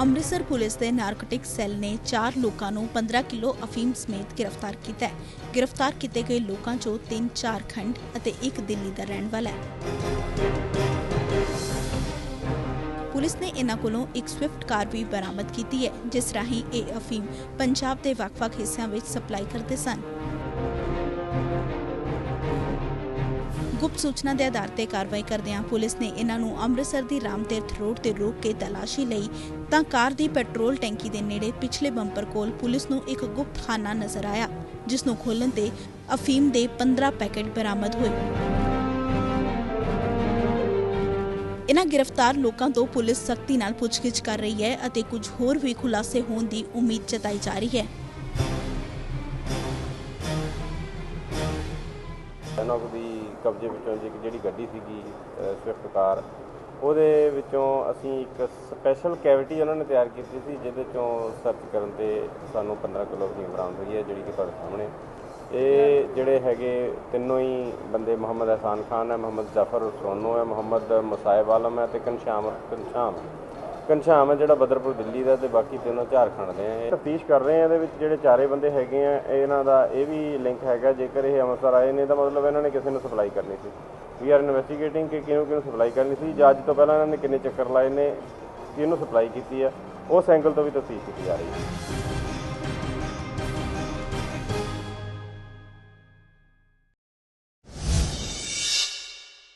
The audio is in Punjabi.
ਅੰਮ੍ਰਿਤਸਰ ਪੁਲਿਸ ਦੇ ਨਾਰਕੋਟਿਕ ਸੈੱਲ ਨੇ 4 ਲੋਕਾਂ ਨੂੰ 15 ਕਿਲੋ ਅਫੀਮ ਸਮੇਤ ਗ੍ਰਿਫਤਾਰ ਕੀਤਾ ਹੈ। ਗ੍ਰਿਫਤਾਰ ਕੀਤੇ ਗਏ ਲੋਕਾਂ 'ਚੋਂ 3 ਝਾਰਖੰਡ ਅਤੇ ਇੱਕ ਦਿੱਲੀ ਦਾ ਰਹਿਣ ਵਾਲਾ ਹੈ। ਪੁਲਿਸ ਨੇ ਇਹਨਾਂ ਕੋਲੋਂ ਇੱਕ ਸਵਿਫਟ ਕਾਰ ਵੀ ਬਰਾਮਦ ਕੀਤੀ ਹੈ, ਜਿਸ ਰਾਹੀਂ ਇਹ ਅਫੀਮ ਪੰਜਾਬ ਦੇ ਵੱਖ-ਵੱਖ ਹਿੱਸਿਆਂ ਵਿੱਚ ਸਪਲਾਈ ਕਰਦੇ ਸਨ। ਗੁਪਤ ਸੂਚਨਾ ਦੇ ਆਧਾਰ ਤੇ ਕਾਰਵਾਈ ਕਰਦਿਆਂ ਪੁਲਿਸ ਨੇ ਇਹਨਾਂ ਨੂੰ ਅੰਮ੍ਰਿਤਸਰ ਦੀ ਰਾਮ ਰੋਡ ਤੇ ਰੋਕ ਕੇ ਤਲਾਸ਼ੀ ਲਈ ਤਾਂ ਕਾਰ ਦੀ ਪੈਟਰੋਲ ਟੈਂਕੀ ਦੇ ਨੇੜੇ ਪਿਛਲੇ ਬੰਪਰ ਕੋਲ ਪੁਲਿਸ ਨੂੰ ਇੱਕ ਗੁਪਤ ਖਾਨਾ ਨਜ਼ਰ ਆਇਆ, ਜਿਸ ਨੂੰ ਖੋਲ੍ਹਣ ਤੇ ਅਫੀਮ ਦੇ 15 ਪੈਕੇਟ ਬਰਾਮਦ ਹੋਏ। ਇਨ੍ਹਾਂ ਗ੍ਰਿਫਤਾਰ ਲੋਕਾਂ ਤੋਂ ਪੁਲਿਸ ਸਖਤੀ ਨਾਲ ਪੁੱਛਗਿੱਛ ਕਰ ਰਹੀ ਹੈ ਅਤੇ ਕੁਝ ਹੋਰ ਵੀ ਖੁਲਾਸੇ ਹੋਣ ਦੀ ਉਮੀਦ ਜਤਾਈ ਜਾ ਰਹੀ ਹੈ। ਇਹਨਾਂ ਦੀ ਕਬਜ਼ੇ ਵਿੱਚੋਂ ਜੀ ਇੱਕ ਜਿਹੜੀ ਗੱਡੀ ਸੀਗੀ ਸਵਿਫਟ ਕਾਰ, ਉਹਦੇ ਵਿੱਚੋਂ ਅਸੀਂ ਇੱਕ ਸਪੈਸ਼ਲ ਕੈਵਿਟੀ ਉਹਨਾਂ ਨੇ ਤਿਆਰ ਕੀਤੀ ਸੀ, ਜਿਹਦੇ ਚੋਂ ਸਰਚ ਕਰਨ ਤੇ ਸਾਨੂੰ 15 ਕਿਲੋ ਦੀ ਬਰਾਮਦ ਹੋਈ ਹੈ, ਜਿਹੜੀ ਕਿ ਤੁਹਾਡੇ ਸਾਹਮਣੇ। ਇਹ ਜਿਹੜੇ ਹੈਗੇ ਤਿੰਨੋਂ ਹੀ ਬੰਦੇ, ਮੁਹੰਮਦ ਅਹਿਸਾਨ ਖਾਨ ਹੈ, ਮੁਹੰਮਦ ਜ਼ਫਰ ਸੋਨੋ ਹੈ, ਮੁਹੰਮਦ ਮੁਸਾਇਬ ਆਲਮ ਹੈ ਤੇ ਕਨਸ਼ਾਮ ਕਨਸ਼ਾਮ ਘਨਸ਼ਾਮ ਹੈ, ਜਿਹੜਾ ਬਦਰਪੁਰ, ਦਿੱਲੀ ਦਾ ਤੇ ਬਾਕੀ ਤਿੰਨੋਂ ਝਾਰਖੰਡ ਦੇ ਆ। ਤਫਤੀਸ਼ ਕਰ ਰਹੇ ਆ, ਇਹਦੇ ਵਿੱਚ ਜਿਹੜੇ ਚਾਰੇ ਬੰਦੇ ਹੈਗੇ ਆ ਇਹਨਾਂ ਦਾ ਇਹ ਵੀ ਲਿੰਕ ਹੈਗਾ, ਜੇਕਰ ਇਹ ਅੰਮ੍ਰਿਤਸਰ ਆਏ ਨੇ ਤਾਂ ਮਤਲਬ ਇਹਨਾਂ ਨੇ ਕਿਸੇ ਨੂੰ ਸਪਲਾਈ ਕਰਨੀ ਸੀ। ਵੀ ਆਰ ਇਨਵੈਸਟੀਗੇਟਿੰਗ ਕਿ ਕਿਹਨੂੰ ਕਿਹਨੂੰ ਸਪਲਾਈ ਕਰਨੀ ਸੀ, ਜਾਂ ਅੱਜ ਤੋਂ ਪਹਿਲਾਂ ਇਹਨਾਂ ਨੇ ਕਿੰਨੇ ਚੱਕਰ ਲਾਏ ਨੇ, ਕਿਹਨੂੰ ਸਪਲਾਈ ਕੀਤੀ ਆ, ਉਸ ਐਂਗਲ ਤੋਂ ਵੀ ਤਫਤੀਸ਼ ਕੀਤੀ ਜਾ ਰਹੀ ਹੈ।